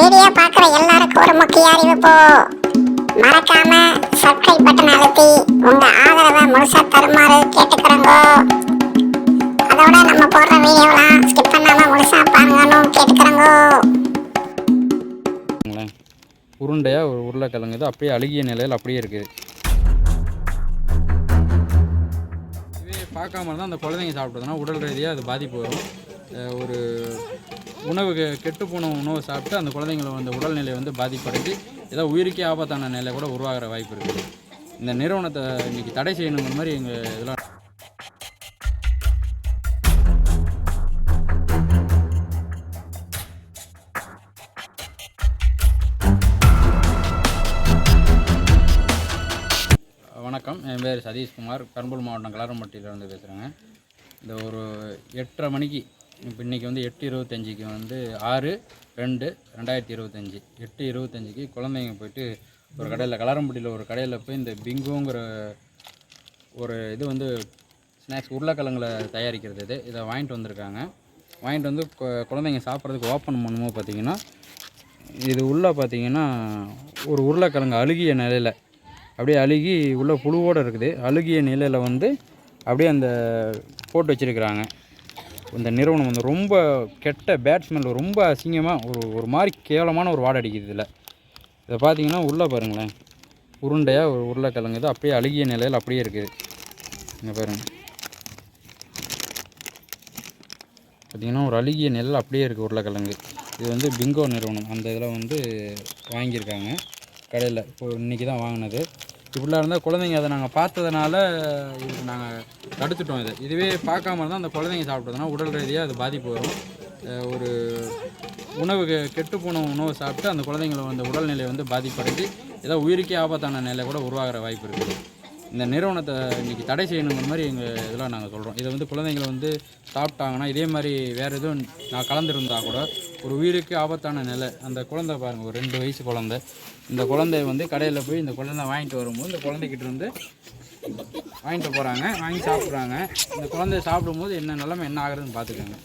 Video பார்க்குற எல்லாருக்கும் ஒரு முக்கிய அறிவிப்பு. மறக்காம சப்ஸ்கிரைப் பட்டன் அழுத்தி உங்க ஆதரவை முழுசா தருமாறு கேட்டுக்கிறோங்க. அதோட நம்ம போடுற வீடியோலாம் ஸ்கிப் பண்ணாம முழுசா பாருங்கன்னு கேட்டுக்கிறோங்க. பாருங்களேன். உருண்டையாக ஒரு உருளைக்கிழங்கு. இது அப்படியே அழுகிய நிலையில் அப்படியே இருக்குது. இதே பார்க்காம இருந்தால் அந்த குழந்தைங்க சாப்பிட்டதுன்னா உடல் ரீதியாக அது பாதிப்பு வரும். ஒரு உணவு கெட்டு கெட்டுப்போன உணவு சாப்பிட்டு அந்த குழந்தைங்கள வந்து உடல்நிலை வந்து பாதிப்படைஞ்சு ஏதோ உயிருக்கே ஆபத்தான நிலை கூட உருவாகிற வாய்ப்பு இருக்குது இந்த நிறுவனத்தை இன்னைக்கு தடை செய்யணுங்கிற மாதிரி எங்கள் இதெல்லாம் வணக்கம். என் பேர் சதீஷ்குமார். பெரம்பலூர் மாவட்டம் கலரம்பட்டியிலேருந்து பேசுகிறேங்க இந்த ஒரு எட்டரை மணிக்கு இப்போ இன்றைக்கி வந்து எட்டு இருபத்தஞ்சிக்கு வந்து ஆறு ரெண்டு ரெண்டாயிரத்தி இருபத்தஞ்சி. எட்டு இருபத்தஞ்சிக்கு குழந்தைங்க போயிட்டு ஒரு கடையில் கலாரம்பட்டியில் ஒரு கடையில் போய் இந்த பிங்கோங்கிற ஒரு இது வந்து ஸ்நாக்ஸ் உருளைக்கிழங்குல தயாரிக்கிறது இது. இதை வாங்கிட்டு வந்திருக்காங்க. வாங்கிட்டு வந்து கு- குழந்தைங்க சாப்பிட்றதுக்கு ஓப்பன் பண்ணுமோ பார்த்தீங்கன்னா இது உள்ளே பார்த்தீங்கன்னா ஒரு உருளைக்கிழங்கு அழுகிய நிலையில் அப்படியே அழுகி உள்ள புழுவோடு இருக்குது. அழுகிய நிலையில் வந்து அப்படியே அந்த போட்டு வச்சுருக்குறாங்க. இந்த நிறுவனம் வந்து ரொம்ப கெட்ட பேட்ஸ்மேனில் ரொம்ப அசிங்கமாக ஒரு ஒரு மாதிரி கேவலமான ஒரு வாடை அடிக்குது இதில். இதை பார்த்தீங்கன்னா உள்ளே பாருங்களேன். உருண்டையாக ஒரு உருளைக்கிழங்கு இது அப்படியே அழுகிய நிலையில் அப்படியே இருக்குது. இங்கே பாருங்கள் பார்த்திங்கன்னா ஒரு அழுகிய நெல் அப்படியே இருக்குது உருளைக்கிழங்கு. இது வந்து பிங்கோ நிறுவனம். அந்த இதில் வந்து வாங்கியிருக்காங்க. கடையில். இப்போ இன்றைக்கி தான் வாங்கினது. இப்படிலாம் இருந்தால் குழந்தைங்க அதை நாங்கள் பார்த்ததுனால இது நாங்கள் தடுத்துட்டோம் இதை. இதுவே பார்க்காம இருந்தால் அந்த குழந்தைங்க சாப்பிட்டதுனா உடல் ரீதியாக அது பாதிப்பு வரும். ஒரு உணவு கெ- கெட்டுப்போன உணவு சாப்பிட்டு அந்த குழந்தைங்களை வந்து உடல்நிலை வந்து பாதிப்படைஞ்சு ஏதோ உயிருக்கே ஆபத்தான நிலை கூட உருவாகிற வாய்ப்பு இருக்குது. இந்த நிறுவனத்தை இன்றைக்கி தடை செய்யணுங்கிற மாதிரி எங்கள் இதெல்லாம் நாங்கள் சொல்கிறோம் இதை வந்து குழந்தைங்களை வந்து சாப்பிட்டாங்கன்னா இதே மாதிரி வேறு எதுவும் நான் கலந்துருந்தா கூட ஒரு உயிருக்கு ஆபத்தான நிலை. அந்த குழந்தை பாருங்கள் ஒரு ரெண்டு வயசு குழந்தை. இந்த குழந்தைய வந்து கடையில் போய் இந்த குழந்தை வாங்கிட்டு வரும்போது இந்த குழந்தைகிட்ட இருந்து வாங்கிட்டு போகிறாங்க வாங்கி சாப்பிட்றாங்க. இந்த குழந்தைய சாப்பிடும்போது என்ன நிலமை என்ன ஆகுறதுன்னு பார்த்துக்கோங்க.